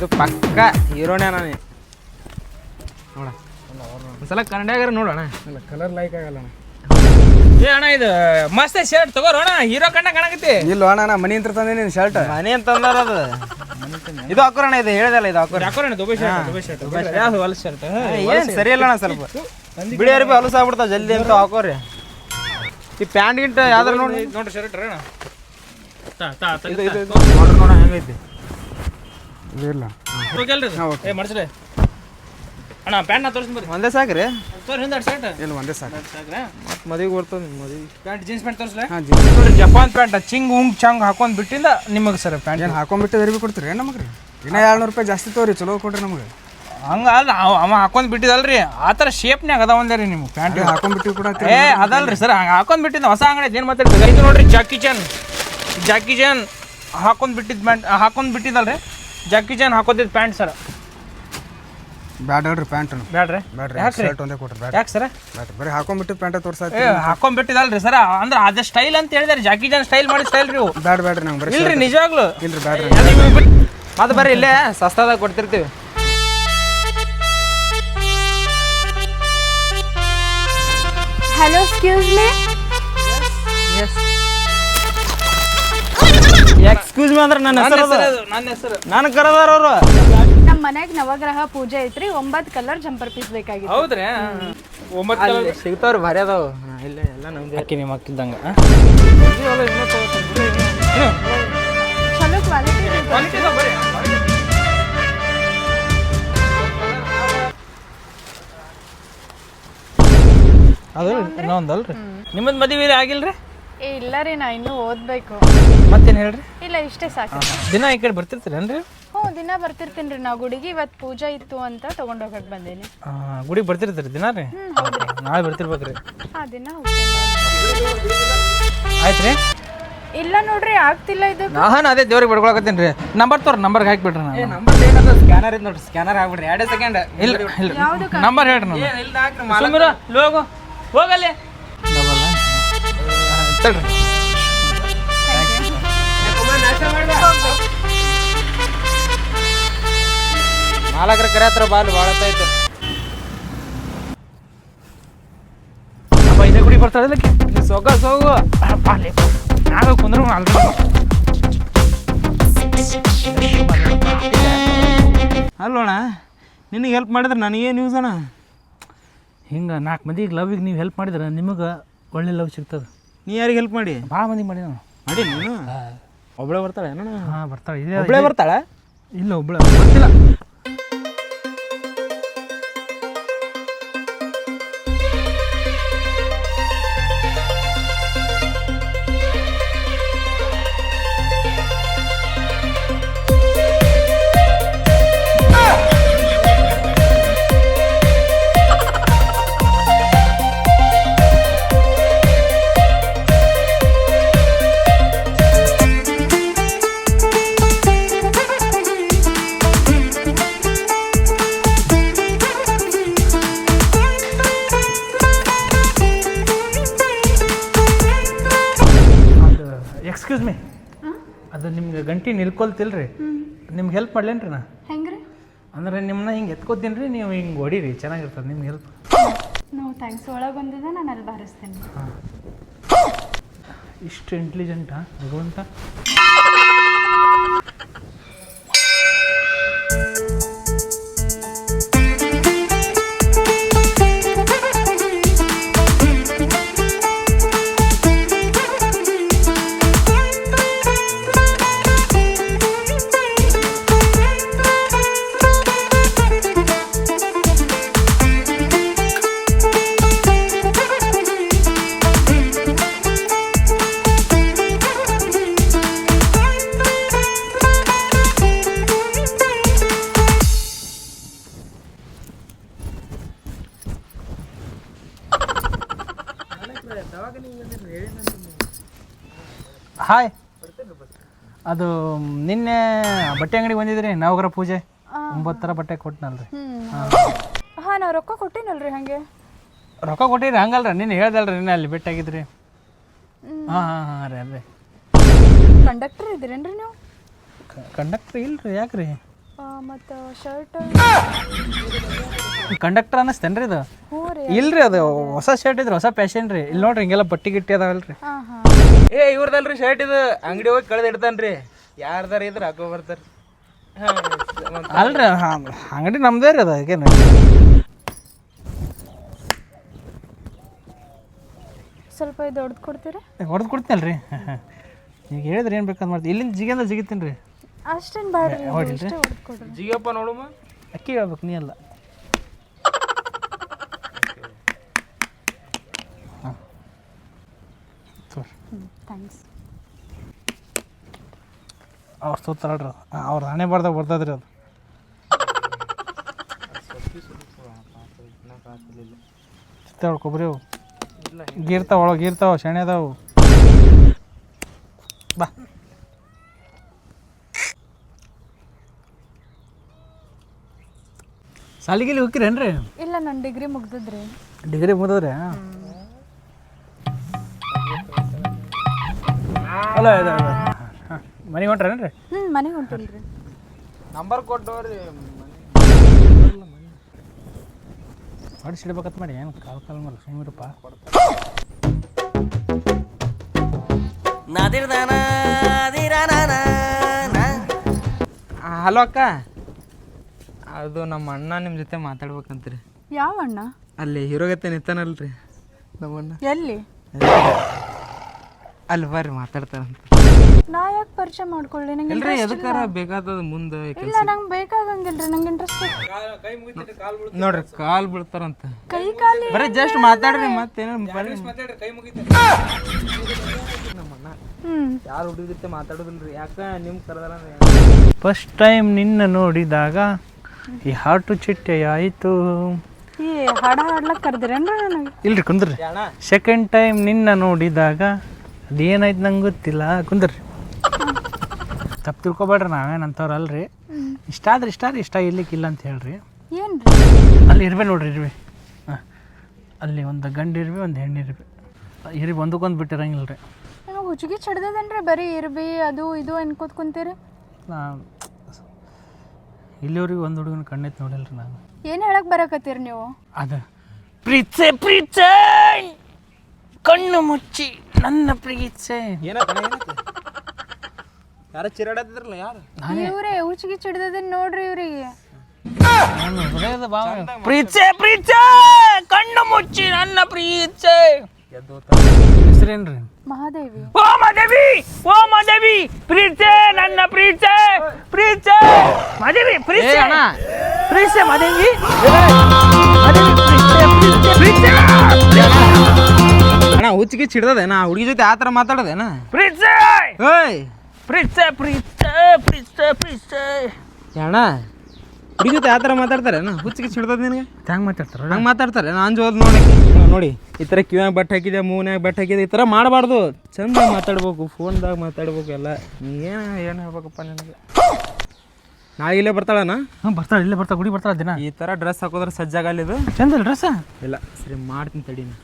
ಇದು ಪಕ್ಕ ಹೀರೋನೇ ನಾನು. ನೋಡ ಒಂದ್ಸಲ ಕನ್ನಡಿಗಾರ ನೋಡೋಣ ಇಲ್ಲ ಕಲರ್ ಲೈಕ್ ಆಗಲ್ಲ ಅಣ್ಣ. ಏ ಅಣ್ಣ ಇದು ಮಸ್ತ್ ಶರ್ಟ್ ತಗೋರೋಣ ಹೀರೋ ಕಣ್ಣ ಕಾಣಕತ್ತಿ. ಇಲ್ಲ ಅಣ್ಣ ಮನಿ ಮನೆ ತಂದೆ ನಿನ್ ಶರ್ಟ್ ಮನೆ ಅಂತ ತಂದಾರ ಅದು. ಇದು ಹಾಕೋರಣ ಇದು ಹೇಳ್ದಲ್ಲ ಇದು ಹಾಕೋರ. ಹಾಕೋರಣ ದುಬೈ ಶರ್ಟ್ ದುಬೈ ಶರ್ಟ್ ಯಾವ್ದು ಹೊಲ ಶರ್ಟ್ ಏನು ಸರಿ ಇಲ್ಲ ಅಣ್ಣ ಸ್ವಲ್ಪ. ಬಿಡಿ ಅರ್ಬಿ ಹೊಲಸ ಆಗ್ಬಿಡ್ತಾವ ಜಲ್ದಿ ಅಂತ ಹಾಕೋರಿ. ಈ ಪ್ಯಾಂಟ್ ಗಿಂಟ ಯಾವ್ದಾರ ನೋಡಿ ನೋಡ್ರಿ ಶರ್ಟ್ ಅಣ್ಣ. ಇದು ಇದು ಇದು. ನೋಡ್ರಿ ಓಕೆ ಹೆಂಗೈತಿ ಇದು ಇಲ್ಲ ಏ ಮಾಡ್ಸ್ರಿ ಅಣ್ಣ ಪ್ಯಾಂಟ್ ನಾ ತೋರಿಸ್ತೀನಿ ಒಂದೇ ಸಾಕ್ರಿ? ತೋರಿ ಹಿಂದೆ ಶರ್ಟ್ ಇಲ್ಲ ಒಂದೇ ಸಾಕು ಸಾಕ್ರಾ? ಮತ್ತೆ ಮದುವೆಗೆ ಬರ್ತದೆ ಮದುವೆ. ಪ್ಯಾಂಟ್ ಜೀನ್ಸ್ ಪ್ಯಾಂಟ್ ತೋರಿಸ್ಲಾ? ಹಾಂ ಜೀನ್ಸ್ ನೋಡ್ರಿ ಜಪಾನ್ ಪ್ಯಾಂಟ್ ಚಿಂಗ್ ಉಂಗ್ ಚಂಗ್ ಹಾಕೊಂಡ್ ಬಿಟ್ಟಿಂದ ನಿಮಗೆ ಸರ್ ಪ್ಯಾಂಟ್. ಏನು ಹಾಕೊಂಡ್ಬಿಟ್ಟು ಅರಿವಿ ಕೊಡ್ತೀರಿ? ಏನು ನಮಗೆ ರೀ ಇನ್ನ ಏಳ್ನೂರು ರೂಪಾಯಿ ಜಾಸ್ತಿ ತಗೋರಿ ಚಲೋ ಕೊಡ್ರಿ ನಮಗೆ. ಹಂಗ ಅಲ್ಲ ಅವ ಅವ ಹಾಕೊಂಡ್ ಬಿಟ್ಟಿದಲ್ರಿ. ಆ ಥರ ಶೇಪ್ನ್ಯಾಗ ಒಂದೇ ರೀ ನಿಮ್ಮ ಪ್ಯಾಂಟ್. ಹಾಕೊಂಡ್ಬಿಟ್ಟು ಕೂಡ ಏ ಅದಲ್ರಿ ಸರ್ ಹಂಗೆ ಹಾಕೊಂಡ್ ಬಿಟ್ಟಿದ್ದ ಹೊಸ ಅಂಗಡಿ ಏನು ಮಾತಾಡ್ತೀರಿ ಇದು ನೋಡ್ರಿ ಜಾಕಿ ಚಾನ್. ಜಾಕಿ ಚಾನ್ ಹಾಕೊಂಡ್ ಬಿಟ್ಟಿದ್ ಪ್ಯಾಂಟ್ ಹಾಕೊಂಡ್ ಬಿಟ್ಟಿದ್ದಲ್ರಿ. ಜಾಕಿ ಜಾನ್ ಹಾಕೋದಿದ್ ಪ್ಯಾಂಟ್ ಸರ್ ಬ್ಯಾಡ ಹೇಳ್ರಿ ಪ್ಯಾಂಟ್ ಬ್ಯಾಡ್ರಿ? ಬ್ಯಾಡ್ರಿ ಯಾಕ್ರಿ? ಶರ್ಟ್ ಒಂದೇ ಕೊಟ್ರಿ ಬ್ಯಾಡ ಯಾಕೆ ಸರ್ ಬ್ಯಾಡ್ರಿ ಬರೀ ಹಾಕೊಂಡ್ಬಿಟ್ಟು ಪ್ಯಾಂಟ್ ತೋರ್ಸಾತಿ ಏ ಹಾಕೊಂಡ್ ಬಿಟ್ಟಿದಲ್ರಿ ಸರ್ ಅಂದ್ರೆ ಅದೇ ಸ್ಟೈಲ್ ಅಂತ ಹೇಳಿದಾರೆ. ಜಾಕಿ ಜಾನ್ ಸ್ಟೈಲ್ ಮಾಡಿ ಸ್ಟೈಲ್ ರೀ ಇವು. ಬ್ಯಾಡ ಬ್ಯಾಡ್ರಿ ನಂಗೆ ಬರೀ ಇಲ್ರಿ ನಿಜವಾಗ್ಲು. ಇಲ್ರಿ ಬ್ಯಾಡ್ರಿ. ಅದು ಬರ್ರಿ ಇಲ್ಲೇ ಸಸ್ತಾದಾಗ ಕೊಡ್ತಿರ್ತೀವಿ. Hello excuse me excuse me ಅಂದ್ರೆ ನನ್ನ ಹೆಸರು ನನ್ನ ಹೆಸರು ನಾನು ಕರೆದಾರ ಅವರು. ನಮ್ಮ ಮನೆಗೆ ನವಗ್ರಹ ಪೂಜೆ ಐತ್ರಿ ಒಂಬತ್ತು ಕಲರ್ ಜಂಪರ್ ಪೀಸ್ ಬೇಕಾಗಿತ್ತು. ಹೌದ್ರಿ? ಒಂಬತ್ತು ಸಿಗ್ತಾವ್ರಿ ಭಾರಿ ಅದಾವ. ಇಲ್ಲ ಎಲ್ಲ ನಮ್ದು. ಅಕ್ಕಿ ನಿಮ್ಮ ಅಕ್ಕಿದ್ದಂಗ ಚಲೋ ಕ್ವಾಲಿಟಿ ಅದು ಇನ್ನೊಂದಲ್ರಿ ನಿಮ್ಮದು ಮದುವೆ ಆಗಿಲ್ರಿ? ಏ ಇಲ್ಲ ರೀ ನಾ ಇನ್ನೂ ಓದ್ಬೇಕು. ಮತ್ತೇನು ಹೇಳ್ರಿ? ಇಲ್ಲ ಇಷ್ಟೇ ಸಾಕು. ದಿನ ಈ ಕಡೆ ಬರ್ತಿರ್ತೀರೇನ್ರಿ ಹ್ಞೂ ದಿನ ಬರ್ತಿರ್ತೀನಿ ರೀ. ನಾ ಗುಡಿಗೆ ಇವತ್ತು ಪೂಜೆ ಇತ್ತು ಅಂತ ತಗೊಂಡ್ ಹೋಗಕ್ಕೆ ಬಂದೀನಿ. ಆ, ಗುಡಿಗೆ ಬರ್ತಿರ್ತೀರಿ ದಿನ ರೀ? ನಾಳೆ ಬರ್ತಿರ್ಬೇಕ್ರಿ. ಹಾ ದಿನ ಹೋಗ್ತೀನಿ ಆಯ್ತು ರೀ? ಇಲ್ಲ ನೋಡ್ರಿ ಆಗ್ತಿಲ್ಲ ಇದು. ನಾನು ಅದೇ ದೇವ್ರಿಗೆ ಬಡ್ಕೊಳಕತ್ತೀನಿ ರೀ. ನಂಬರ್ ತೋರಿ ನಂಬರ್ಗೆ ಹಾಕಿಬಿಡ್ರಿ ನಾನು. ನಂಬರ್ ಏನದ? ಸ್ಕ್ಯಾನರ್ ಇದೆ ನೋಡ್ರಿ ಸ್ಕ್ಯಾನರ್ ಆಗ್ಬಿಡ್ರಿ. ಎರಡೇ ಸೆಕೆಂಡ್ ಇಲ್ಲ ಇಲ್ಲ ನಂಬರ್ ಹೇಳ್ರಿ ನಾನು. ಸುಮ್ಮಿರ ಲೋಗು. ಹೋಗಲ್ಲಿ. ತಡ್ರಿ ಕರೆ ಹತ್ರ ಬಾಲ್ ಭಾಳ ಐತೆ ಇದೇ ಗುಡಿ ಬರ್ತಾಳೆ ಸೊಗ ಸೋಗು ಬಾಲೆ ನಾಗ ಕುಂದ್ರು ಅಲ್ರಿ ಅಲ್ಲೋಣ ನಿನಗೆ ಹೆಲ್ಪ್ ಮಾಡಿದ್ರೆ ನನಗೇನು ಯೂಸ್ ಅಣ್ಣ? ಹಿಂಗೆ ನಾಲ್ಕು ಮಂದಿಗೆ ಲವ್ಗೆ ನೀವು ಹೆಲ್ಪ್ ಮಾಡಿದ್ರೆ ನಿಮಗೆ ಒಳ್ಳೆ ಲವ್ ಸಿಗ್ತದೆ. ನೀ ಯಾರಿಗೆ ಹೆಲ್ಪ್ ಮಾಡಿ? ಭಾಳ ಮಂದಿ ಮಾಡಿ ನಾನು ಮಾಡಿ ನೀನು? ಒಬ್ಳೆ ಬರ್ತಾಳೆ ಏನೋ ಹಾಂ ಬರ್ತಾಳೆ. ಇದೆ ಒಬ್ಳೆ ಬರ್ತಾಳೆ? ಇಲ್ಲ ಒಬ್ಬಳೆ ಗೊತ್ತಿಲ್ಲ ನಿಮ್ಗೆ ನಿಲ್ಕೊಳ್ತಿಲ್ರಿ. ನಿಮ್ಗೆ ಹೆಲ್ಪ್ ಮಾಡ್ಲೇನ್ರಿ ನಾ? ಹೆಂಗ್ರಿ? ಅಂದ್ರೆ ನಿಮ್ಮನ್ನ ಹಿಂಗೆ ಎತ್ಕೋತೀನಿ ರೀ ನೀವು ಹಿಂಗೆ ಹೊಡೀರಿ ಚೆನ್ನಾಗಿರ್ತದೆ ನಿಮ್ಗೆ ಹೆಲ್ಪ್ ನೋ ಥ್ಯಾಂಕ್ಸ್ ಒಳಗೆ ಬಂದಿದೆ ನಾನು ಅಲ್ಲಿ ಬಾರಿಸ್ತೇನೆ ಇಷ್ಟು ಇಂಟೆಲಿಜೆಂಟಾ ಭಗವಂತ? ಬಟ್ಟೆ ಅಂಗಡಿಗೆ ಬಂದಿದ್ರಿ ನಾವ್ರ ಪೂಜೆ. ಒಂಬತ್ತು ಥರ ಬಟ್ಟೆ ಕೊಟ್ಟನಲ್ರಿ ಹಾ. ನಾವು ರೊಕ್ಕ ಕೊಟ್ಟಿನಲ್ರಿ ಹಂಗೆ. ರೊಕ್ಕ ಕೊಟ್ಟಿರಿ ಹಂಗಲ್ರಿ. ನೀನು ಹೇಳ್ದಲ್ರಿ ನೀನು ಅಲ್ಲಿ ಭೇಟಿಯಾಗಿದ್ರಿ ಹಾಂ ಹಾಂ ಹಾಂ ರೀ ಅಲ್ರಿ. ಕಂಡಕ್ಟರ್ ಇದ್ದೀರೇನ್ರಿ ನೀವು? ಕಂಡಕ್ಟ್ರ್ ಇಲ್ರಿ ಯಾಕ್ರಿ? ಮತ್ತು ಶರ್ಟ್ ಕಂಡಕ್ಟರ್ ಅನ್ನಿಸ್ತೇನ್ರಿ ಇದು? ಹ್ಞೂ ರೀ. ಇಲ್ರಿ ಅದು ಹೊಸ ಶರ್ಟ್ ಇದ್ರಿ ಹೊಸ ಫ್ಯಾಷನ್ ರೀ. ಇಲ್ಲಿ ನೋಡ್ರಿ ಹಿಂಗೆಲ್ಲ ಬಟ್ಟಿ ಗಿಟ್ಟಿ ಅದಾವಲ್ರಿ. ಹಾಂ ಹಾಂ. ಏ ಇವ್ರದಲ್ರಿ ಶರ್ಟ್ ಇದು ಅಂಗಡಿ ಹೋಗಿ ಕಳೆದು ಇಡ್ತಾನ್ರಿ. ಯಾರ್ದಾರ ಇದ್ರ ಹಾಕೋ ಬರ್ತಾರ ಅಲ್ರಿ ಅಂಗಡಿ ನಮ್ದೇ ರೀ ಅದು ಸ್ವಲ್ಪ ಇದು ಹೊಡ್ದು ಕೊಡ್ತೀರಾ? ಹೊಡೆದು ಕೊಡ್ತೀನಲ್ರಿ. ಈಗ ಹೇಳಿದ್ರೆ ಏನು ಬೇಕಂತ ಮಾಡ್ತೀವಿ. ಇಲ್ಲಿಂದ ಜಿಗಿಂದ ಜಿಗಿತೀನಿ ರೀ. ಅಷ್ಟೇನು ಬೇಡ ಅಷ್ಟೇ ಹೊಡ್ದು ಕೊಡ್ರಿ. ಜಿಗಪ್ಪ ನೋಡುಮ ಅಕ್ಕಿ ಹೇಳ್ಬೇಕು ನೀ ಅಲ್ಲ. ಹಾಂ. ತೋರಿ. ಥ್ಯಾಂಕ್ಸ್ ಅವ್ರು ಸುತ್ತಾಡ್ರಿ ಅವ್ರ ಹಣೆ ಬರ್ದಾಗ ಬರ್ತದ್ರಿ ಅದು. ಸಿಗ್ತಾವ ಕೊಬ್ಬರಿ ಅವು. ಗೀರ್ತಾವ ಒಳಗೆ ಗೀರ್ತಾವ ಶೆಣೆ ಅದಾವು. ಬಾ. ಸಾಲಿಗಿಲಿ ಹೋಗಿರೇನ್ರಿ ಇಲ್ಲ ನನ್ನ ಡಿಗ್ರಿ ಮುಗ್ದದ್ರಿ. ಡಿಗ್ರಿ ಮುಗಿದ್ರೆ ಅಲ್ಲ ಇದು. ಮನೆಗೆ ಹೊಂಟ್ರೇನ್ರಿ ಹ್ಞೂ ಮನೆಗೆ ಹೊಂಟಿಲ್ರಿ ನಂಬರ್ ಕೊಟ್ಟವ್ರಿ ಹೊಡಿಸಿಡ್ಬೇಕಂತ ಮಾಡಿ ಏನು ಕಾಲ್ ಕಾಲ್ ಮೇಲೆ ಸುಮ್ಮನಿರಪ್ಪ ಹಲೋ ಅಕ್ಕ. ಅದು ನಮ್ಮ ಅಣ್ಣ ನಿಮ್ಮ ಜೊತೆ ಮಾತಾಡ್ಬೇಕಂತ್ರಿ. ಯಾವ ಅಣ್ಣ? ಅಲ್ಲಿ ಹೀರೋಗತ್ತೆ ನಿಂತಾನಲ್ರಿ ನಮ್ಮಣ್ಣ ಎಲ್ಲಿ? ಅಲ್ಲಿ ಬರ್ರಿ ಮಾತಾಡ್ತಾರಂತ. ನಾ ಯಾಕೆ ಪರಿಚಯ ಮಾಡ್ಕೊಳ್ಳಿ ನಂಗೆ ಇಲ್ರಿ ಎದಕ್ಕಾರ ಬೇಕಾದದ ಮುಂದೆ ಇಲ್ಲ ನಂಗೆ ಬೇಕಾಗಂಗಿಲ್ರಿ ನಂಗೆ ಇಂಟ್ರೆಸ್ಟ್ ನೋಡ್ರಿ ಕಾಲ್ ಬೀಳ್ತಾರಂತ. ಕೈ ಕಾಲಿ ಬರೀ ಜಸ್ಟ್ ಮಾತಾಡ್ರಿ ಮತ್ತೇನ ಹ್ಞೂ ಯಾರು ಹುಡುಗ ಜೊತೆ ಮಾತಾಡೋದಿಲ್ರಿ? ಯಾಕ ನಿಮ್ ಕರೆದಾರ ಫಸ್ಟ್ ಟೈಮ್ ನಿನ್ನ ನೋಡಿದಾಗ ಈ ಹಾಟು ಚಿಟ್ಟೆ ಆಯಿತು. ಈ ಹಾಡ ಹಾಡ್ಲಕ್ ಕರೆದ್ರೇನ್ರಿ ನನಗೆ? ಇಲ್ರಿ ಕುಂದ್ರಿ. ಸೆಕೆಂಡ್ ಟೈಮ್ ನಿನ್ನ ನೋಡಿದಾಗ ಅದೇನಾಯ್ತು ನಂಗೆ ಗೊತ್ತಿಲ್ಲ. ಕುಂದ್ರಿ. ತಪ್ಪು ತಿಳ್ಕೊಬೇಡ್ರಿ ನಾವೇನಂತವ್ರು ಅಲ್ರಿ. ಇಷ್ಟ ಆದ್ರೆ ಇಷ್ಟ ಆದ್ರೆ ಇಷ್ಟ ಇರ್ಲಿಕ್ಕಿಲ್ಲ ಅಂತ ಹೇಳ್ರಿ. ಏನ್ರಿ? ಅಲ್ಲಿ ಇರ್ಬೇ ನೋಡ್ರಿ ಇರ್ಬೇ. ಹಾಂ. ಅಲ್ಲಿ ಒಂದು ಗಂಡು ಇರ್ಬಿ ಒಂದು ಹೆಣ್ಣು ಇರ್ಬೆ. ಇರಿ ಒಂದಕ್ಕೊಂದು ಬಿಟ್ಟಿರಂಗಿಲ್ಲ ರೀ ನನಗೆ ಹುಚ್ಚಿಗೆ ಚಡ್ದದೇನ್ರಿ? ಬರೀ ಇರ್ಬಿ ಅದು ಇದು ಅನ್ಕೋತ್ ಕುಂತೀರಿ? ಇಲ್ಲಿವ್ರಿಗೆ ಒಂದು ಹುಡುಗನ ಕಣ್ಣೆತ್ ನೋಡಿಲ್ರಿ ನಾನು. ಏನು ಹೇಳಕ್ ಬರಕತ್ತೀರಿ ನೀವು? ಅದ. ಪ್ರೀತ್ಸೆ ಪ್ರೀತ್ಸೆ! ಕಣ್ಣು ಮುಚ್ಚಿ ನನ್ನ ಪ್ರೀತ್ಸೆ. ಯಾರ ಚಿರಡದಿದ್ರಲ್ಲ ಯಾರು? ಇವ್ರೆ ಉಚ್ಚಿಗೆ ಚಿಡ್ದದನ್ ನೋಡ್ರಿ ಇವ್ರಿಗೆ. ಪ್ರೀತ್ಸೆ ಪ್ರೀತ್ಸೆ! ಕಣ್ಣು ಮುಚ್ಚಿ ನನ್ನ ಪ್ರೀತ್ಸೆ. ಹೆಸರೇನ್ರಿ? ಮಹಾದೇವಿ. ಓ ಮಾದೇವಿ ಓ ಮಾದೇವಿ ಪ್ರೀತ್ಸೆ ನನ್ನ ಪ್ರೀತ್ಸೆ ಪ್ರೀತ್ಸೆ! ಮಾದೇವಿ ಪ್ರೀತ್ಸೆ! ಪ್ರೀತ್ಸೆ ಮಾದೇವಿ ಮಾದೇವಿ ಪ್ರೀತ್ಸೆ ಪ್ರೀತ್ಸೆ! ಅಣ್ಣ ಹುಚ್ಚಿಗೆ ಚಿಡ್ದದೇನ? ಹುಡುಗಿ ಜೊತೆ ಆ ಥರ ಮಾತಾಡೋದೇನ? ಪ್ರೀತ್ಸೆ! ಓಯ್ ಪ್ರೀತ್ಸೆ ಪ್ರೀತ್ಸೆ ಪ್ರೀತ್ಸೆ ಪ್ರೀತ್ಸೆ. ಅಣ್ಣ ಹುಡುಗಿ ಜೊತೆ ಆ ಥರ ಮಾತಾಡ್ತಾರೇನ? ಹುಚ್ಚಿಗೆ ಚಿಡ್ದದ ನಿನಗೆ? ಹ್ಯಾಂಗೆ ಮಾತಾಡ್ತಾರೆ ಹಂಗೆ ಮಾತಾಡ್ತಾರೆ? ನಾನು ಜೋದ್ ನೋಡಿ. ನೋಡಿ ಈ ಥರ ಕಿವ್ಯಾಗ ಬಟ್ ಹಾಕಿದೆ ಮೂನ್ಯಾಗ ಬಟ್ ಹಾಕಿದೆ ಈ ಥರ ಮಾಡಬಾರ್ದು. ಚಂದ ಮಾತಾಡ್ಬೇಕು ಫೋನ್ದಾಗ ಮಾತಾಡ್ಬೇಕು ಎಲ್ಲ. ಏನು ಏನು ಹೇಳ್ಬೇಕಪ್ಪ ನಿನಗೆ? ನಾ ಇಲ್ಲೇ ಬರ್ತಾಳನ ಹಾಂ ಬರ್ತಾಳೆ ಇಲ್ಲೇ ಬರ್ತಾಳೆ ಗುಡಿ ಬರ್ತಾಳೆ ದಿನ. ಈ ಥರ ಡ್ರೆಸ್ ಹಾಕೋದ್ರೆ ಸಜ್ಜಾಗಲ್ಲ ಇದು? ಚಂದ ಡ್ರೆಸ್ ಇಲ್ಲ ಸರಿ ಮಾಡ್ತೀನಿ ತಡೀನಿ.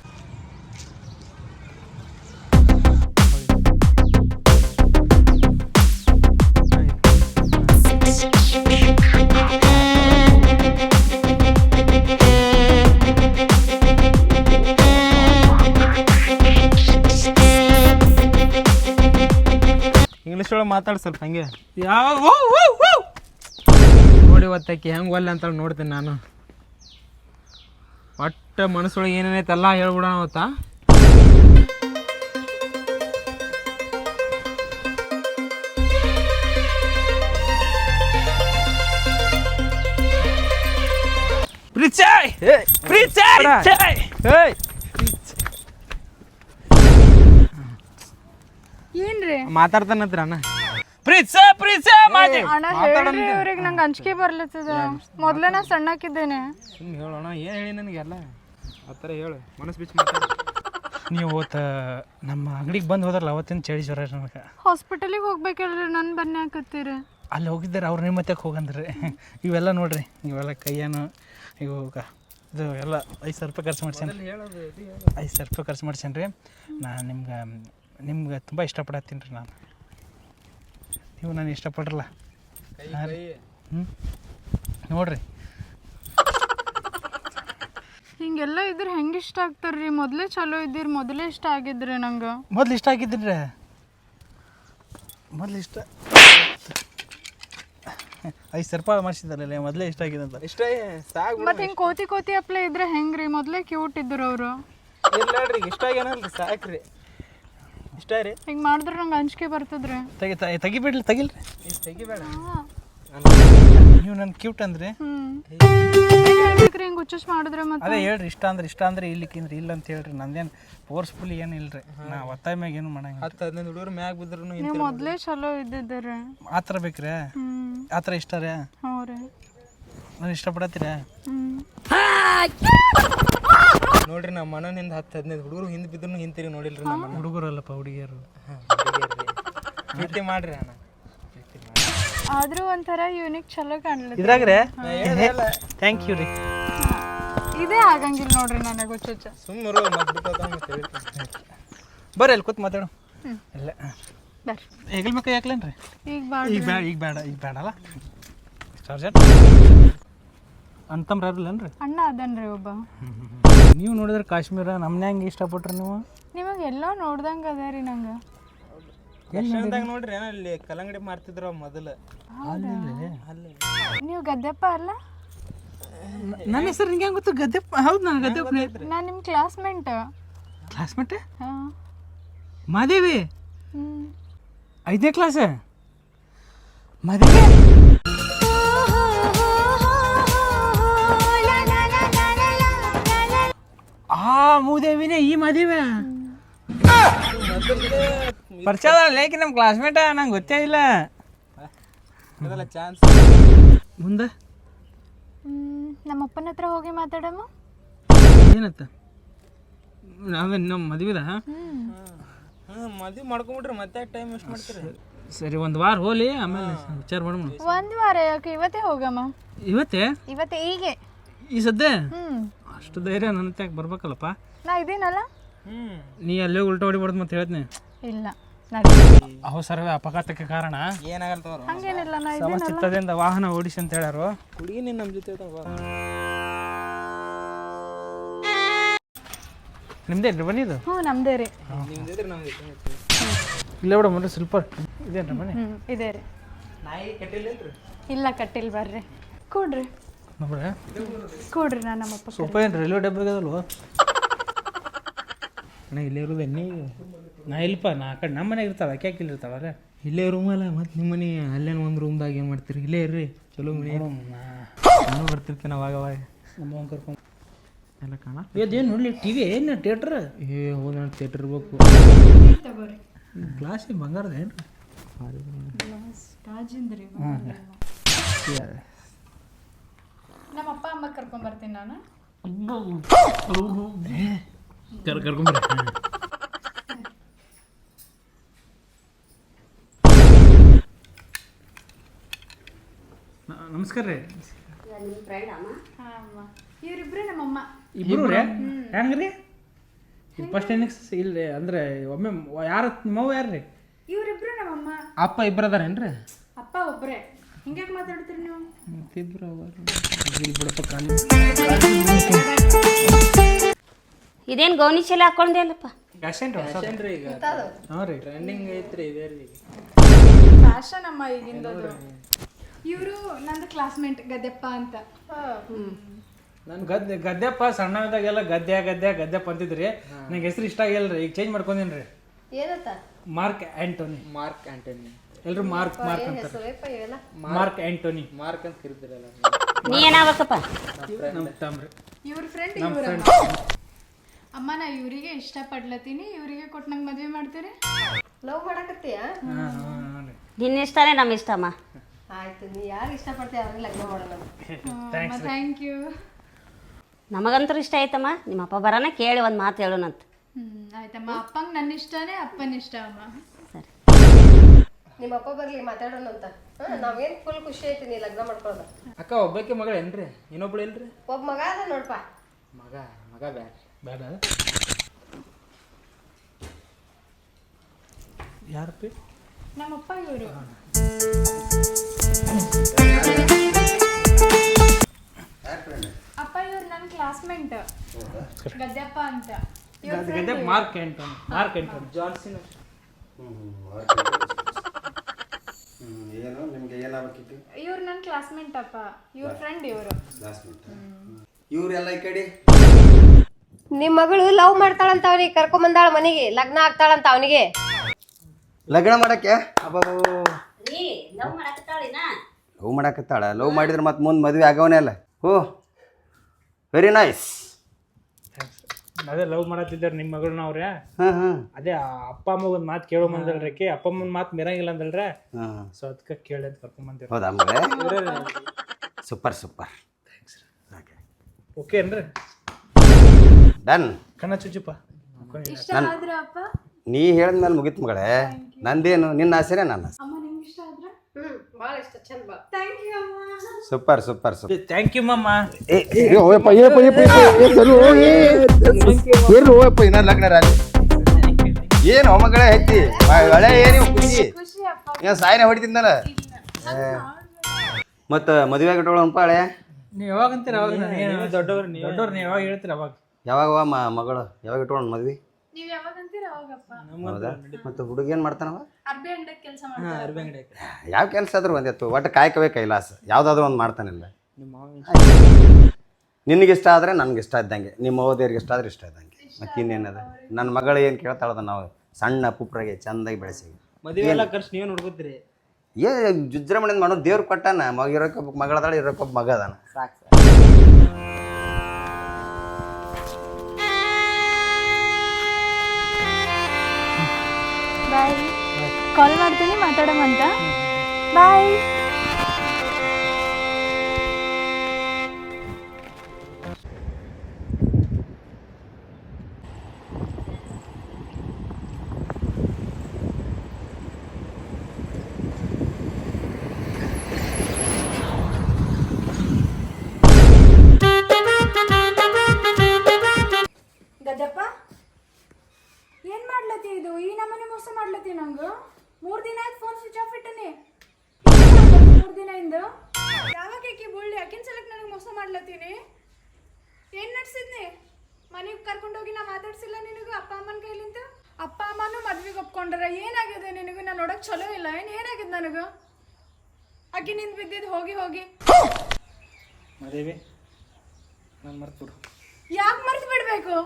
ಇಂಗ್ಲೀಷ್ ಒಳಗೆ ಮಾತಾಡಿ ಸ್ವಲ್ಪ ಹಂಗೆ. ಯಾವ ನೋಡಿ ಒತ್ತಾಕಿ ಹೆಂಗೆ ಒಲ್ಲೆ ಅಂತ ನೋಡ್ತೀನಿ ನಾನು. ಒಟ್ಟ ಮನಸ್ಸೊಳಗೆ ಏನೇನೈತೆ ಎಲ್ಲ ಹೇಳ್ಬಿಡೋಣ ಅವತ್ತ. ಪ್ರೀತ್ಸೆ ಪ್ರೀತ್ಸೆ ಏಯ್ ಏನ್ರಿ? ಮಾತಾಡ್ತಾನತ್ರ ಅಣ್ಣ ಪ್ರೀತ್ಸೆ ಪ್ರೀತ್ಸೆ ಮಾತಿ ಅಣ್ಣ ಹೇಳ್ರಿ ಇವ್ರಿಗೆ ನಂಗೆ ಅಂಜಿಕೆ ಬರ್ಲತ್ತದ. ಮೊದ್ಲೇ ನಾ ಸಣ್ಣಕ್ಕಿದ್ದೇನೆ ಸುಮ್ಮನೆ ಹೇಳೋಣ ಏನು ಹೇಳಿ ನನಗೆಲ್ಲ ಆ ಥರ ಹೇಳು ಮನಸ್ಸು ಬಿಚ್ಚಿ ಮಾತಾಡು. ನೀವು ಅವತ್ತು ನಮ್ಮ ಅಂಗಡಿಗೆ ಬಂದು ಹೋದ್ರಲ್ಲ ಅವತ್ತಿನ ಚಳಿ ಜ್ವರ ನನಗೆ ಹಾಸ್ಪಿಟಲಿಗೆ ಹೋಗ್ಬೇಕಲ್ರಿ ನನ್ನ ಬನ್ನಿ ಹಾಕತ್ತೀರಿ. ಅಲ್ಲಿ ಹೋಗಿದ್ದಾರೆ ಅವ್ರು ನಿಮ್ಮ ಮತ್ತೆ ಹೋಗಂದ್ರಿ. ಇವೆಲ್ಲ ನೋಡ್ರಿ ಇವೆಲ್ಲ ಕೈಯೇನು ಇವು ಕ- ಇದು ಎಲ್ಲ ಐದು ಸಾವಿರ ರೂಪಾಯಿ ಖರ್ಚು ಮಾಡ್ಸೇನೆ ಐದು ಸಾವಿರ ರೂಪಾಯಿ ಖರ್ಚು ಮಾಡ್ಸೇನೆ ರೀ. ನಾನು ನಿಮ್ಗೆ ನಿಮ್ಗೆ ತುಂಬ ಇಷ್ಟಪಡತ್ತೀನಿ ರೀ ನಾನು. ನೀವು ನಾನು ಇಷ್ಟಪಡ್ರಲ್ಲ. ರೀ. ಹ್ಞೂ ನೋಡ್ರಿ. ಹಿಂಗೆಲ್ಲ ಇದ್ರೆ ಹೆಂಗೆ ಇಷ್ಟ ಆಗ್ತಾರ್ರಿ? ಮೊದಲೇ ಚಲೋ ಇದ್ದೀರಿ ಮೊದಲೇ ಇಷ್ಟ ಆಗಿದ್ರಿ ನಂಗೆ. ಮೊದ್ಲು ಇಷ್ಟ ಆಗಿದ್ದಿನ್ರಿ ಮೊದ್ಲು ಇಷ್ಟ ಐದು ಸರ್ಪಾಲ್ ಮಾಡಿಸಿದಾರಲ್ಲ ಮೊದಲೇ ಇಷ್ಟ ಆಗಿದೆ ಅಂತ. ಇಷ್ಟ ಸಾಕು ಮತ್ತೆ ಹಿಂಗೆ ಕೋತಿ ಕೋತಿ ಅಪ್ಲೆ ಇದ್ರೆ ಹೆಂಗ್ರಿ? ಮೊದಲೇ ಕ್ಯೂಟ್ ಇದ್ರು ಅವರು. ಇಲ್ಲ ನೋಡ್ರಿ ಇಷ್ಟ ಆಗ್ಯಾನಲ್ರಿ ಸಾಕ್ರಿ. ಇಷ್ಟ ರೀ. ಹಿಂಗೆ ಮಾಡಿದ್ರೆ ನಂಗೆ ಅಂಜಿಕೆ ಬರ್ತದ್ರಿ. ತೆಗಿ ತ- ತೆಗಿಬಿಡ್ಲಿ ತೆಗಿಲ್ರಿ. ತಗಿಬೇಡ. ತೆಗಿಬೇಡ ನೀವು ನನ್ನ ಕ್ಯೂಟ್ ಅಂದ್ರೆ? ಹ್ಮ್. ಹಿಂಗೆ ಹುಚ್ಚಸ್ ಮಾಡಿದ್ರೆ ಮತ್ತೆ. ಅದೇ ಹೇಳ್ರಿ ಇಷ್ಟ ಅಂದ್ರೆ ಇಷ್ಟ ಅಂದ್ರೆ ಇಲ್ಲಿಕ್ಕಿಂದ್ರೆ ಇಲ್ಲ ಅಂತ ಹೇಳ್ರಿ. ನಂದೇನ್ ಫೋರ್ಸ್ಫುಲ್ ಏನು ಇಲ್ರಿ. ನಾ ಒತ್ತಾಯ ಮ್ಯಾಗ ಏನು ಮಾಡಂಗಿಲ್ಲ. ಹತ್ತು ಹದಿನೈದು ಹುಡುಗರು ಮ್ಯಾಗ ಬಿದ್ರು ನೀವು ಮೊದಲೇ ಚಲೋ ಇದ್ದಿದ್ದೀರಿ. ಆ ಥರ ಬೇಕ್ರಿ? ಹ್ಮ್. ಆ ಥರ ಇಷ್ಟ ರೀ? ಹ್ಞೂ ರೀ. ನಾನು ಇಷ್ಟಪಡತ್ತೀರ? ಹ್ಮ್. ನೋಡ್ರಿ ನಮ್ಮ ಮನನಿಂದ ಹತ್ತು ಹದಿನೈದು ಹುಡುಗರು ಹಿಂದೆ ಬಿದ್ರು ಹಿಂತಿರಿ ನೋಡಿಲ್ರಿ ನಮ್ಮ ಮನ ಹುಡುಗರಲ್ಲಪ್ಪ ಹುಡುಗಿಯರು. ಪ್ರೀತಿ ಮಾಡ್ರಿ ಅಣ್ಣ. ಆದ್ರೂ ಒಂಥರ ಯೂನಿಕ್ ಚಲೋ ಕಾಣ್ಲಿ ಇದ್ರಾಗ್ರೆ? ಥ್ಯಾಂಕ್ ಯು ರೀ. ಇದೇ ಆಗಂಗಿಲ್ಲ ನೋಡ್ರಿ ನನಗೆ ಹುಚ್ಚುಚ್ಚ. ಸುಮ್ಮರು ಬರ್ರಿ ಅಲ್ಲಿ ಕೂತ್ ಮಾತಾಡು. ಇಲ್ಲ ಬರ್ರಿ. ಹೆಗಲ್ ಮಕ್ಕ ಯಾಕ್ಲೇನ್ರಿ ಈಗ ಬೇಡ ಈಗ ಬೇಡ ಈಗ ಬೇಡ ಈಗ ಬೇಡಲ್ಲ ಚಾರ್ಜರ್ ಅಂತಂಬ್ರ ಯಾರಿಲ್ಲನ್ರಿ ಅಣ್ಣ ಅದನ್ರಿ ಒಬ್ಬ. ನೀವು ನೋಡಿದ್ರೆ ಕಾಶ್ಮೀರ ನಮ್ಮನೆ ಹೆಂಗೆ ಇಷ್ಟಪಟ್ರಿ ನೀವು? ನಿಮಗೆ ಎಲ್ಲ ನೋಡ್ದಂಗೆ ಅದ ರೀ ನಂಗೆ. ಯಶವಂತಾಗ ನೋಡ್ರಿ ಏನೋ ಅಲ್ಲಿ ಕಲ್ಲಂಗಡಿ ಮಾರ್ತಿದ್ರು ಮೊದಲು. ಅಲ್ಲಿ. ನೀವು ಗದ್ದೆಪ್ಪ ಅಲ್ಲ? ನನ್ನ ಹೆಸರು ನಿಂಗೆ ಗೊತ್ತು? ಗದ್ದೆ ಹೌದು ನಾನು ಗದ್ದೆ ನಾನು ನಿಮ್ಮ ಕ್ಲಾಸ್ಮೇಟ್ ಕ್ಲಾಸ್ಮೇಟ್ ಹಾಂ. ಮಾದೇವಿ? ಐದನೇ ಕ್ಲಾಸ್ ಮಾದೇವಿ? ಆ ಮೂದೇವಿನೇ ಈ ಮದುವೆ? ಪರಿಚಯ ಲೇಕಿ ನಮ್ಮ ಕ್ಲಾಸ್ಮೇಟ ನಂಗೆ ಗೊತ್ತೇ ಇಲ್ಲ. ಚಾನ್ಸ್ ಮುಂದೆ? ನಮ್ಮ ಅಪ್ಪನ ಹತ್ರ ಹೋಗಿ ಮಾತಾಡಮ್ಮ ಏನತ್ತ? ನಾವೇ ನಮ್ಮ ಮದುವೆದ? ಹಾಂ ಮದುವೆ ಮಾಡ್ಕೊಂಬಿಟ್ರಿ ಮತ್ತೆ ಟೈಮ್ ವೇಸ್ಟ್ ಮಾಡ್ತೀರಿ. ಸರಿ ಒಂದು ವಾರ ಹೋಲಿ ಆಮೇಲೆ ವಿಚಾರ ಮಾಡೋಣ ಒಂದು ವಾರ ಯಾಕೆ? ಇವತ್ತೇ ಹೋಗಮ್ಮ. ಇವತ್ತೇ? ಇವತ್ತೇ ಹೀಗೆ. ಈ ಸದ್ಯ ಹ್ಞೂ ಅಷ್ಟು ಧೈರ್ಯ ನನ್ನ ತ್ಯಾಕ್ ಬರ್ಬೇಕಲ್ಲಪ್ಪ? ನಾ ಇದೀನಲ್ಲ ಹ್ಞೂ ನೀ ಅಲ್ಲೇ ಉಲ್ಟಾ ಹೊಡಿಬಾರ್ದು ಮತ್ತೆ ಹೇಳ್ತೀನಿ. ಇಲ್ಲ. ನಡಿ ಅವಸರವೇ ಅಪಘಾತಕ್ಕೆ ಕಾರಣ? ಏನಾಗಲ್ಲ ತಗೋರು ಹಂಗೇನಿಲ್ಲ ನಾ ಸಮಚಿತ್ತದಿಂದ ವಾಹನ ಓಡಿಸಿ ಅಂತ ಹೇಳಾರು ಹುಡುಗಿ ನೀನು ನಮ್ಮ ಜೊತೆ ಇರ್ತಾವ. ನಿಮ್ದೇ ಇದು? ಹ್ಞೂ ನಮ್ದೇ ರೀ. ನಿಮ್ದು ಇದ್ರೆ ನಮ್ದು ಇರ್ತೈತಿ. ಇಲ್ಲ ಬಿಡ ಮನೆ ಸ್ವಲ್ಪ ಇದೇನ್ರಿ ಮನೆ? ಹ್ಞೂ ಇದೆ ರೀ. ನಾಯಿ ಕಟ್ಟಿಲ್ಲೇನ್ರಿ ಇಲ್ಲ ಕಟ್ಟಿಲ್ ಬರ್ರಿ. ಕೂಡ್ರಿ. ನೋಡ್ರೆ. ಕೂಡ್ರಿ ನಾನು ನಮ್ಮಪ್ಪ ಸ್ವಲ್ಪ ಏನು ರೈಲ್ವೆ ಡಬ್ಬೆ ಅದಲ್ವ? ಅಣ್ಣ ಇಲ್ಲೇ ಇರೋದು ಎಣ್ಣೆ? ನಾ ಇಲ್ಲಪ್ಪ ನಾ ಆ ಕಡೆ ನಮ್ಮ ಮನೆಗೆ ಇರ್ತಾವೆ ಯಾಕೆ ಯಾಕೆ ಇಲ್ಲಿ ಇರ್ತಾವಲ್ಲ ಇಲ್ಲೇ ರೂಮ್ ಅಲ್ಲ ಮತ್ತೆ ನಿಮ್ಮ ಮನೆ ಅಲ್ಲೇನು ಒಂದು ರೂಮ್ದಾಗ ಏನು ಮಾಡ್ತೀರಿ? ಇಲ್ಲೇ ಇರ್ರಿ ಚಲೋ ಮನೆ. ನಾನು ಬರ್ತಿರ್ತೇನೆ ಅವಾಗ ಅವಾಗ. ನಮ್ಮ ಕರ್ಕೊಂಡು ಎಲ್ಲ ಕಾಣ? ಇದೇನು ನೋಡಲಿ ಟಿ ವಿ ಏನು ಥಿಯೇಟ್ರ್ ಏ ಹೋದ ನಾನು ಥಿಯೇಟರ್ ಇರ್ಬೇಕು ಗ್ಲಾಸ್ ಬಂಗಾರದ ಏನು ರಾಜೇಂದ್ರಿ ನಮ್ಮ ಅಪ್ಪ ಅಮ್ಮ ಕರ್ಕೊಂಡ್ ಬರ್ತೀನಿ ನಾನು. ಕರ್ ಕರ್ಕೊಂಬರಿ ನಮಸ್ಕಾರ ರೀ. ಹಾಂ ಅಮ್ಮ. ಇವರಿಬ್ರು ನಮ್ಮಮ್ಮ. ಇಬ್ರು ರೀ? ಹೆಂಗ್ರಿ? ಫಸ್ಟ್ ಇಲ್ರಿ ಅಂದ್ರೆ ಒಮ್ಮೆ ಯಾರ ನಿಮ್ಮವ್ವ ಯಾರು ರೀ ಇವರಿಬ್ರು ನಮ್ಮಮ್ಮ. ಅಪ್ಪ ಇಬ್ರು ಅದಾರೇನ್ರಿ? ಅಪ್ಪ ಒಬ್ರೇ. ಹಿಂಗ್ಯಾಕೆ ಮಾತಾಡ್ತೀರಿ ನೀವು? ಮತ್ತಿಬ್ರು ಬಿಡಪ್ಪ ಇದೇನು ಗೌನಿ ಚೀಲ ಹಾಕೊಂಡೆ ಅಲ್ಲಪ್ಪ? ಫ್ಯಾಷನ್ ರೀ ಈಗ. ಹ್ಞೂ ರೀ. ಟ್ರೆಂಡಿಂಗ್ ಐತ್ರಿ ಇದೇ ರೀ ಫ್ಯಾಷನ್ ಅಮ್ಮ ಈಗಿಂದ ಇವರು ನಂದು ಕ್ಲಾಸ್ಮೇಟ್ ಗದ್ದೆಪ್ಪ ಅಂತ. ನಾನು ಗದ್ದೆ ಗದ್ದೆಪ್ಪ ಸಣ್ಣದಾಗೆಲ್ಲ ಗದ್ದೆ ಗದ್ದೆ ಗದ್ದೆಪ್ಪ ಅಂತಿದ್ರಿ ನಂಗೆ ಹೆಸರು ಇಷ್ಟ ಆಗಿಲ್ಲ ರೀ. ಈಗ ಚೇಂಜ್ ಮಾಡ್ಕೊಂಡೇನಿ ರೀ. ಏನತ್ತ? Mark Antony. Mark Antony. ಎಲ್ರು ಮಾರ್ಕ್ ಮಾರ್ಕ್ ಅಂತ ಮಾರ್ಕ್ ಆಂಟೋನಿ. ಮಾರ್ಕ್ ಅಂತ ಕರಿತಿರಲ್ಲ. ನೀ ಏನಾಗಬೇಕಪ್ಪ ನಮ್ಮ ತಮ್ಮ ಇವ್ರ ಫ್ರೆಂಡ್ ಇವ್ರ ಅಮ್ಮ ನಾ ಇವರಿಗೆ ಇಷ್ಟಪಡ್ಲತ್ತೀನಿ. ಇವರಿಗೆ ಕೊಟ್ಟು ನಂಗೆ ಮದುವೆ ಮಾಡ್ತೀರಿ? ಲವ್ ಮಾಡಕತ್ತೀಯ? ನಿನ್ನ ಇಷ್ಟನೇ ನಮ್ಮ ಇಷ್ಟಮ್ಮ ಆಯ್ತು ನೀ ಯಾರು ಇಷ್ಟಪಡ್ತೀಯ ಅವ್ರಿಗೆ ಲಗ್ನ ಮಾಡೋಣ. ಥ್ಯಾಂಕ್ ಯು ನಮಗಂತೂ ಇಷ್ಟ ಆಯ್ತಮ್ಮ. ನಿಮ್ಮ ಅಪ್ಪ ಬರೋಣ ಕೇಳಿ ಒಂದು ಮಾತು ಹೇಳೋಣಂತ. ಹ್ಮ್ ಆಯ್ತಮ್ಮ. ಅಪ್ಪಂಗೆ ನನ್ನ ಇಷ್ಟನೇ ಅಪ್ಪನ ಇಷ್ಟ ಅಮ್ಮ. ಸರಿ. ನಿಮ್ಮ ಅಪ್ಪ ಬರ್ಲಿ ಮಾತಾಡೋಣ ಅಂತ. ಹಾ, ನಾವೇನ್ ಫುಲ್ ಖುಷಿ ಐತಿ ನೀ ಲಗ್ನ ಮಾಡ್ಕೊಳ್ಳೋದ. ಅಕ್ಕ ಒಬ್ಬಕ್ಕೆ ಮಗಳೇನ್ರಿ? ಇನ್ನೊಬ್ಳು ಇಲ್ರಿ? ಒಬ್ಬ ಮಗ ಅದ ನೋಡ್ಪ. ಮಗ ಮಗ ಬ್ಯಾಡ್ರಿ. ಬೇಡ ಯಾರಪ್ಪಿ ನಮ್ಮಪ್ಪ ಇವರು ಅಪ್ಪ ಇವರು ನನ್ನ ಕ್ಲಾಸ್ಮೇಟ್ ಗದ್ದಪ್ಪ ಅಂತ ಇವ್ರ್ ಗದ್ದೆ ಮಾರ್ಕ್ ಎಂಟನ್ ಮಾರ್ಕ್ ಎಂಟನ್ ಜಾನ್ಸಿನ ಹ್ಮ್, ಏನು ನಿಮಗೆ ಏನಾಗಬೇಕಿತ್ತು ಇವ್ರು ನನ್ನ ಕ್ಲಾಸ್ಮೇಟ್ ಅಪ್ಪ ಇವ್ರ ಫ್ರೆಂಡ್ ಇವರು ಲಾಸ್ಟ್ ಮಿನಿಟ್ ಇವರೆಲ್ಲ ಈ ಕಡೆ ನಿಮ್ ಮಗಳು ಲವ್ ಮಾಡ್ತಾಳಂತ ಅವನಿಗೆ ಕರ್ಕೊಂಬಂದಾಳ ಮನೆಗೆ ಲಗ್ನ ಆಗ್ತಾಳಂತ ಅವನಿಗೆ. ಲಗ್ನ ಮಾಡಕ್ಕೆ? ರೀ ಲವ್ ಮಾಡಕತ್ತಾಳ. ಲವ್ ಮಾಡಿದ್ರೆ ಮತ್ತೆ ಮುಂದೆ ಮದುವೆ ಆಗವನೇ ಅಲ್ಲ. ಓ ವೆರಿ ನೈಸ್ ಅದೇ ಲವ್ ಮಾಡತ್ತಿದ್ದಾರೆ ನಿಮ್ಮ ಮಗಳನ್ನ ಅವ್ರೆ. ಹಾಂ ಹಾಂ. ಅದೇ ಆ ಅಪ್ಪ ಅಮ್ಮ ಒಂದು ಮಾತು ಕೇಳೋ ಬಂದಲ್ರಿ ಆಕಿ ಅಪ್ಪ ಅಮ್ಮನ ಮಾತು ಮಿರಂಗಿಲ್ಲ ಅಂದಲ್ರೆ. ಹಾಂ ಸೊ ಅದಕ್ಕೆ ಕೇಳಿ ಅಂತ ಕರ್ಕೊಂಡ್ ಬಂದಿರಿ ಹೌದಾ ಮಗಳೇ? ಸೂಪರ್ ಸೂಪರ್ ಓಕೆ ಏನ್ರಿ? ಡನ್. ಕಣ್ಣ ಚುಚ್ಚಪ್ಪ. ಇಷ್ಟ ಆದ್ರ ಅಪ್ಪ? ನೀ ಹೇಳಿದ್ಮೇಲೆ ಮುಗೀತು ಮಗಳೇ. ನಂದೇನು ನಿನ್ನ ಆಸೆನೇ ನನ್ನ ಆಸೆ. ಅಮ್ಮ ನಿಮ್ಗೆ ಇಷ್ಟ ಆದ್ರ? ಹ್ಮ್ ಭಾಳ ಇಷ್ಟ ಚಂದ ಬಾ ಥ್ಯಾಂಕ್ ಯು ಅಮ್ಮ. Super super super. Thank you ಮಮ್ಮ ಇನ್ನ ಲಗ್ನ ರಾಜ ಏನು ಮಗಳೇ ಹೆಚ್ಚಿ ಹಳೆ ಏನು ಖುಷಿ ಖುಷಿ ಅಪ್ಪ. ಏನು ಸಾಯನೆ ಹೊಡಿತಿದ್ನಲ್ಲ. ಮತ್ತು ಮದುವೆ ಆಗಿಟ್ಟೋಳಪ್ಪ ಹಳೆ? ನೀವು ಯಾವಾಗ ಅಂತೀರ ಅವಾಗ ದೊಡ್ಡವ್ರು ನೀವು. ದೊಡ್ಡವ್ರು ನೀವು ಯಾವಾಗ ಹೇಳ್ತೀರ ಅವಾಗ? ಯಾವಾಗ ಮ ಮಗಳು? ಯಾವಾಗ ಇಟ್ಕೊಂಡು ಮದ್ವಿ? ನೀವ್ ಯಾವಾಗ ಅಂತೀರ? ಅವಾಗಪ್ಪ. ಹೌದಾ? ಮತ್ತು ಹುಡುಗ ಏನು ಮಾಡ್ತಾನವ? ಅರ್ಬಿ ಅಂಗಡಿ ಕೆಲಸ ಮಾಡ್ತಾರೆ ಅರ್ಬಿ ಅಂಗಡಿ ಯಾವ ಕೆಲಸ ಆದ್ರೂ ಒಂದಿತ್ತು ಒಟ್ಟು ಕಾಯ್ಕವೇ ಕೈಲಾಸ. ಯಾವುದಾದ್ರೂ ಒಂದು ಮಾಡ್ತಾನಿಲ್ಲ. ನಿಮ್ಮ ಮಾವ ನಿನಗೆ ಇಷ್ಟ ಆದರೆ ನನಗೆ ಇಷ್ಟ ಇದ್ದಂಗೆ. ನಿಮ್ಮ ಓದಿಯರಿಗೆ ಇಷ್ಟ ಆದ್ರೆ ಇಷ್ಟ ಇದ್ದಂಗೆ. ಮತ್ತೆ ಇನ್ನೇನದ ನನ್ನ ಮಗಳು ಏನು ಕೇಳ್ತಾಳದ ನಾವು? ಸಣ್ಣ ಪುಪ್ರಾಗೆ ಚಂದಾಗಿ ಬೆಳೆಸಿ. ಮದುವೆ ಎಲ್ಲ ಖರ್ಚು ನೀವು ನೋಡ್ಕೊತೀರಿ ಏ ಜುಜ್ರಮಣೆ ಮಾಡೋ ದೇವ್ರು ಕೊಟ್ಟಾನ. ಮಗ ಇರೋಕೊಬ್ಬ ಮಗಳದಾಳ ಇರೋಕೊಬ್ಬ ಮಗ ಅದಾನ. ಸಾಕು. ಬಾಯ್ ಕಾಲ್ ಮಾಡ್ತೀನಿ ಮಾತಾಡಮಂತ ಬಾಯ್ ಹೋಗಿ ಹೋಗಿ. ಮದುವೆ ನಾನು ಮರ್ತು ಬಿಡು. ಯಾಕೆ ಮರ್ತು ಬಿಡಬೇಕು?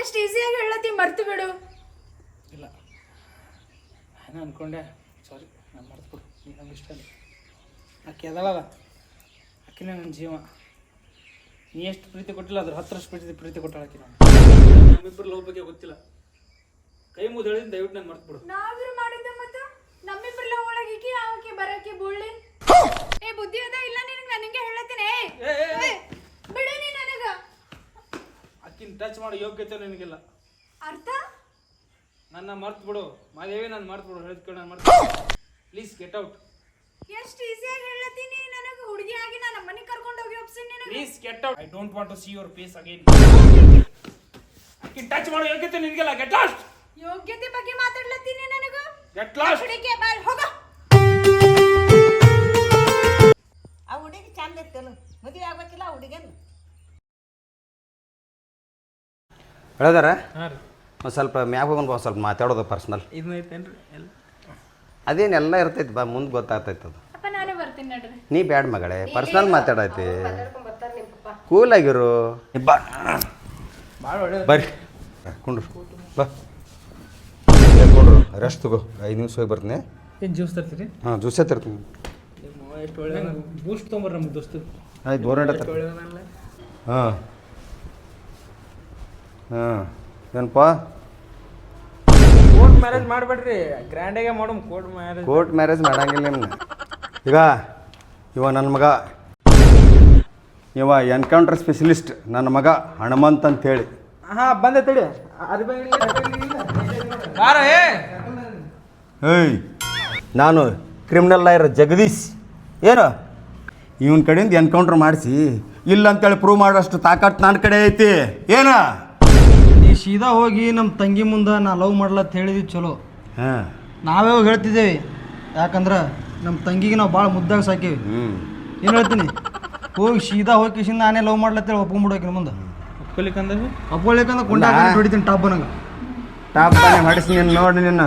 ಎಷ್ಟು ಈಸಿಯಾಗಿ ಹೇಳತ್ತಿ ಮರ್ತು ಬಿಡು. ಇಲ್ಲ. ನಾನು ಅನ್ಕೊಂಡೆ ಸಾರಿ ನಾನು ಮರ್ತು ಬಿಡು. ನೀನು ನಂಗೆ ಇಷ್ಟ ಇಲ್ಲ. ಆಕೆ ಅದಳಲ್ಲ. ಆಕಿನೇ ನನ್ನ ಜೀವ. ನೀ ಎಷ್ಟು ಪ್ರೀತಿ ಕೊಟ್ಟಿಲ್ಲ ಅದ್ರ ಹತ್ತರಷ್ಟು ಪ್ರೀತಿ ಪ್ರೀತಿ ಕೊಟ್ಟಳ ಆಕಿ ನಾನು ನಮ್ಮಿಬ್ಬರು ಲವ್ ಬಗ್ಗೆ ಗೊತ್ತಿಲ್ಲ. ಕೈ ಮುದ್ದು ಹೇಳಿದ ದಯವಿಟ್ಟು ನಾನು ಮರ್ತು ಬಿಡು. ನಾವಿರು ಮಾಡಿದ್ದೆ ಮತ್ತ ನಮ್ಮಿಬ್ಬರಲ್ಲ ಒಳಗಿಕ್ಕಿ ಆಕೆ ಬರಕ್ಕೆ ಬುಳ್ಳಿ. ಏ ಬುದ್ಧಿ ಅದ ಇಲ್ಲ ನಿನಗೆ ನನಗೆ ಹೇಳತ್ತೀನಿ. ಏ, ಬಿಡು ನೀ ನನಗ. ಅಕ್ಕಿನ ಟಚ್ ಮಾಡೋ ಯೋಗ್ಯತೆ ನಿನಗಿಲ್ಲ. ಅರ್ಥ? ನನ್ನ ಮರ್ತು ಬಿಡು. ಮಾದೇವಿ ನಾನು ಮರ್ತು ಬಿಡು. ಹೇಳಿದ್ ಕೇಳು ನಾನು ಮರ್ತು ಪ್ಲೀಸ್ ಗೆಟ್ ಔಟ್ ಎಷ್ಟು ಈಸಿಯಾಗಿ ಹೇಳತ್ತೀನಿ. ನನಗೆ ಹುಡುಗಿ ಆಗಿ ನಾನು ನಮ್ಮನೆ ಕರ್ಕೊಂಡು ಹೋಗಿ ಒಪ್ಸಿನಿ ನಿನಗೆ. Please get out I don't want to see your face again ಅಕ್ಕಿನ ಟಚ್ ಮಾಡೋ ಯೋಗ್ಯತೆ ನಿನಗಿಲ್ಲ. ಗೆಟ್ ಲಾಸ್ಟ್ ಯೋಗ್ಯತೆ ಬಗ್ಗೆ ಮಾತಾಡ್ಲತ್ತೀನಿ ನನಗ. ಗೆಟ್ ಲಾಸ್ಟ್ ಹುಡುಗಿ ಬಾಲ್ ಹೋಗ. ಹುಡುಗಿ ಚಂದ ಇತ್ತಲ್ಲ ಮದುವೆ ಆಗ್ಬೇಕಿಲ್ಲ ಹುಡುಗನ್? ಹೇಳದಾರ? ಒಂದು ಸ್ವಲ್ಪ ಮ್ಯಾಗ ಹೋಗೋಣ ಬಾ ಸ್ವಲ್ಪ ಮಾತಾಡೋದು ಪರ್ಸ್ನಲ್ ಅದೇನೆಲ್ಲ ಇರ್ತೈತಿ ಬಾ ಮುಂದೆ ಗೊತ್ತಾಗ್ತೈತೆ ಅದು. ಅಪ್ಪ ನಾನೇ ಬರ್ತೀನಿ ನಡ್ರಿ. ನೀ ಬ್ಯಾಡ್ ಮಗಳೇ ಪರ್ಸ್ನಲ್ ಮಾತಾಡೈತಿ ಕೂಲ್ ಆಗಿರು. ಬಾ. ಬರ್ರಿ. ಕುಂಡ್ರು. ಬಾ. ಕುಂಡ್ರು. ರೆಸ್ಟ್ ತಗೋ. ಐದು ನಿಮಿಷ ಹೋಗಿ ಬರ್ತೀನಿ. ಏನು ಜ್ಯೂಸ್ ತರ್ತೀರಿ? ಹಾಂ ಜ್ಯೂಸೇ ತರ್ತೀನಿ. ಎಷ್ಟು ಒಳ್ಳೆ ಬೂಸ್ಟ್ ತೊಗೊಂಬರ್ರಿ ನಮ್ಗೆ ದೋಸ್ತು. ಆಯ್ತು ಬೋರ್ನಟ ಹಾಂ. ಹಾಂ. ಏನಪ್ಪ? ಕೋರ್ಟ್ ಮ್ಯಾರೇಜ್ ಮಾಡಬೇಡ್ರಿ. ಗ್ರ್ಯಾಂಡಾಗೆ ಮಾಡು ಕೋರ್ಟ್ ಮ್ಯಾರೇಜ್ ಕೋರ್ಟ್ ಮ್ಯಾರೇಜ್ ಮಾಡಂಗಿಲ್ಲ ನಿಮ್ನ ಈಗ ಇವ ನನ್ನ ಮಗ. ಇವ ಎನ್ಕೌಂಟರ್ ಸ್ಪೆಷಲಿಸ್ಟ್ ನನ್ನ ಮಗ ಹನುಮಂತ್ ಅಂತೇಳಿ. ಹಾ ಬಂದೆ ತಡಿ. ಏಯ್! ನಾನು ಕ್ರಿಮಿನಲ್ ಲಾಯರ್ ಜಗದೀಶ್. ಏನು? ಇವನ್ ಕಡೆಯಿಂದ ಎನ್ಕೌಂಟರ್ ಮಾಡಿಸಿ ಇಲ್ಲ ಅಂತೇಳಿ ಪ್ರೂವ್ ಮಾಡೋಷ್ಟು ತಾಕತ್ತು ನನ್ನ ಕಡೆ ಐತಿ. ಏನು? ನೀ ಸೀದಾ ಹೋಗಿ ನಮ್ಮ ತಂಗಿ ಮುಂದೆ ನಾ ಲವ್ ಮಾಡ್ಲತ್ತ ಹೇಳಿದ್ವಿ ಚಲೋ. ಹಾಂ. ನಾವೇ ಹೋಗಿ ಹೇಳ್ತಿದ್ದೇವೆ. ಯಾಕಂದ್ರೆ ನಮ್ಮ ತಂಗಿಗೆ ನಾವು ಭಾಳ ಮುದ್ದಾಗಿ ಸಾಕೇವಿ. ಹ್ಞೂ ಏನು ಹೇಳ್ತೀನಿ? ಹೋಗಿ ಸೀದಾ ಹೋಗಿ ಕಿಶಿನ ನಾನೇ ಲವ್ ಮಾಡ್ಲತ್ತೇಳಿ ಒಪ್ಕೊಂಡ್ಬಿಡೋಕಿನ ಮುಂದೆ. ಒಪ್ಕೊಲಿಕ್ಕಂದ್ರೆ ಅಪ್ಕೊಳ್ಳಿಕ್ಕಂದ್ರೆ ಕುಂಡ ಹೊಡಿತೀನಿ ಟಾಪ್ ನಂಗೆ ಟಾಪ್ ಮಾಡಿಸಿ ಹೊಡಿಸಿ ನೀನು ನೋಡಿ ನಿನ್ನ.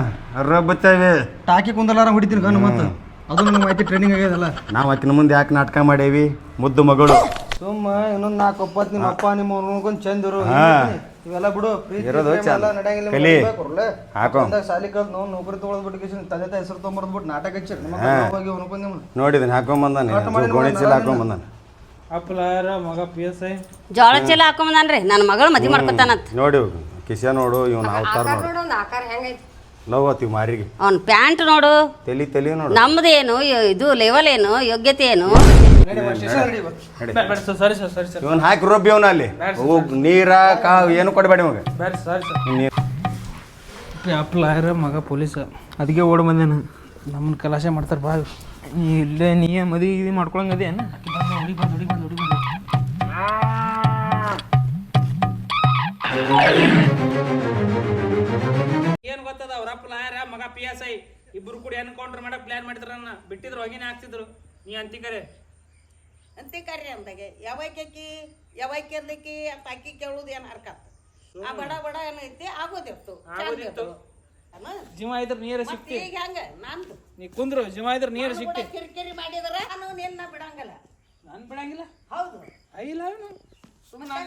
ರಬ್ಬತ್ತೇವೆ. ಟಾಕಿ ಕುಂದಲಾರ ಹೊಡಿತೀನಿ ಕಣ್ಣು ಮತ್ತೆ. ಅದು ಮಾಹಿತಿ ಟ್ರೈನಿಂಗ್ ಆಗ್ಯದಲ್ಲ? ನಾವು ಆಕಿನ ಮುಂದೆ ಯಾಕೆ ನಾಟಕ ಮಾಡೇವಿ? ಮುದ್ದು ಮಗಳು. ಸುಮ್ಮ ಇನ್ನೊಂದು ನಾಲ್ಕು ಒಪ್ಪತ್ತು ನಿಮ್ಮ ಅಪ್ಪ ನಿಮ್ಮ ನೋಡ್ಕೊಂಡು ಚಂದ ಇರು. ಹಾ. ಇವೆಲ್ಲ ಬಿಡು. ಪ್ರೀತಿ ಇರೋದು ಪ್ರೇಮ ಚಂದ. ನಡೆಯಂಗಿಲ್ಲ ಕಲಿ. ಮದ್ವೆ ಕೊಡ್ಲೆ. ಹಾಕೋ. ಚಂದಾಗ್ ಶಾಲಿ ಕಲ್ತು ನಾವು ನೌಕರಿ ತೊಗೊಳ್ಬಿಟ್ಟು ಕಿಶನ್ ತಂದೆ ತಾಯಿ ಹೆಸರು ನಾಟಕ ಹಚ್ಚಿ ನಿಮ್ಮ. ಹೋಗಿ ಅನ್ಕೊಂಡ್ ನಿಮ್ಮ ನೋಡಿದ್ದೀನಿ ಹಾಕೊಂಬಂದಾನೆ ಕಟ್ ಮಾಡಿ ಗೋಣಿ ಚೀಲ ನೋಡಿ, ಹಾಕೊಂಬಂದಾನೆ ಅಪ್ಪಲಾರ ಮಗ ಪಿ ಎಸ್ ಐ ಜೋಳ ಚೀಲ ಹಾಕೊಂಬಂದಾನ್ರಿ ನನ್ನ ಮಗಳು ಮದ್ವೆ ಮಾಡ್ಕೊತಾನಂತ. ನೋಡಿ ಕಿಶ ನೋಡು ಇವನ್ ಅವತಾರ ನೋಡು. ಆಕಾರ ಹೆಂಗೈತಿ. ಲವ್ ಆತೀವಿ ಮಾರಿಗೆ ಅವ್ನ ಪ್ಯಾಂಟ್ ನೋಡು. ತಲಿ ತಲಿ ನೋಡು. ನಮ್ದೇನು ಏನು ಇದು ಲೆವೆಲ್ ಏನು ಯೋಗ್ಯತೆ ಏನು ಬೇಡ ಸರ್ ಸರಿ ಸರ್. ಸರಿ ಸರ್ ಇವನ್ ಹಾಕಿ ರೊಬ್ಬಿ ಅವನ ಅಲ್ಲಿ. ಹೋಗ್ ನೀರ ಕಾ ಏನು ಕೊಡಬೇಡಿ ಇವಾಗ ಬೇಡ ಸರಿ ಸರ್. ಮಗ ಪೊಲೀಸ. ಅದಕ್ಕೆ ಓಡ್ ಬಂದೇನು ನಮ್ಮನ್ನ ಕಲಾಶ ಮಾಡ್ತಾರೆ ಬಾ. ನೀ ಇಲ್ಲೇ ನೀ ಮದಿ ಇದು ಮಾಡ್ಕೊಳಂಗದೇನು ಬಂದು ಅಪ್ಪ ಲಾಯರ ಮಗ ಪಿ ಎಸ್ ಐ ಇಬ್ರು ಕೂಡ ಎನ್ಕೌಂಟರ್ ಮಾಡ ಪ್ಲಾನ್ ಮಾಡಿದ್ರನ್ನ ಬಿಟ್ಟಿದ್ರು ಹೊಗಿನೇ ಹಾಕ್ತಿದ್ರು ನೀ ಅಂತಿಕರೆ ಅಂತಿಕಾರಿ ಅಂದಾಗೆ. ಯಾವಾಕಿ ಯಾವಾಕಿ ಅಂದಕ್ಕೆ ಅಂತ ಅಕ್ಕಿ ಕೇಳುದು ಏನ್ ಹರ್ಕತ್ ಆ ಬಡ ಬಡ ಏನೈತಿ ಆಗೋದಿತ್ತು ಆಗೋದಿತ್ತು. ಜಿಮ ಇದ್ರ ನೀರ ಸಿಕ್ತಿ. ಈಗ ಹಂಗ? ನಂದು. ನೀ ಕುಂದ್ರು ಜಿಮ ಇದ್ರ ನೀರ ಸಿಕ್ತಿ. ಕಿರಿಕಿರಿ ಮಾಡಿದ್ರ ನಾನು ನಿನ್ನ ಬಿಡಂಗಿಲ್ಲ. ನಾನು ಬಿಡಂಗಿಲ್ಲ? ಹೌದು. ಐಲ್ಲ ಸುಮ್ಮನೆ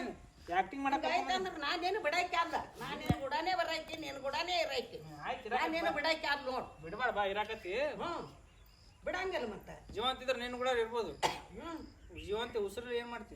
ಆಕ್ಟಿಂಗ್ ಮಾಡಕ್ ಆಯ್ತಂದ್ರ ನಾನೇನು ಬಿಡಾಕಿ ಅಲ್ಲ ನಾನೇನು ಗುಡಾನೇ ಬರಾಕಿ ನೀನು ಗುಡಾನೇ ಇರಾಕಿ ನಾನೇನು ಬಿಡಕ್ಕೆ ಅಲ್ಲ ನೋಡ್. ಬಿಡಬಾರ ಬಾ ಇರಾಕತಿ ಹ್ಞೂ. ಬಿಡಂಗಿಲ್ಲ ಮತ್ತೆ. ಜೀವಂತ ನಿನ್ನ ನೀನು ಕೂಡ ಇರ್ಬೋದು. ಹ್ಞೂ. ಜೀವಂತ ಉಸಿರು ಏನು ಮಾಡ್ತಿ?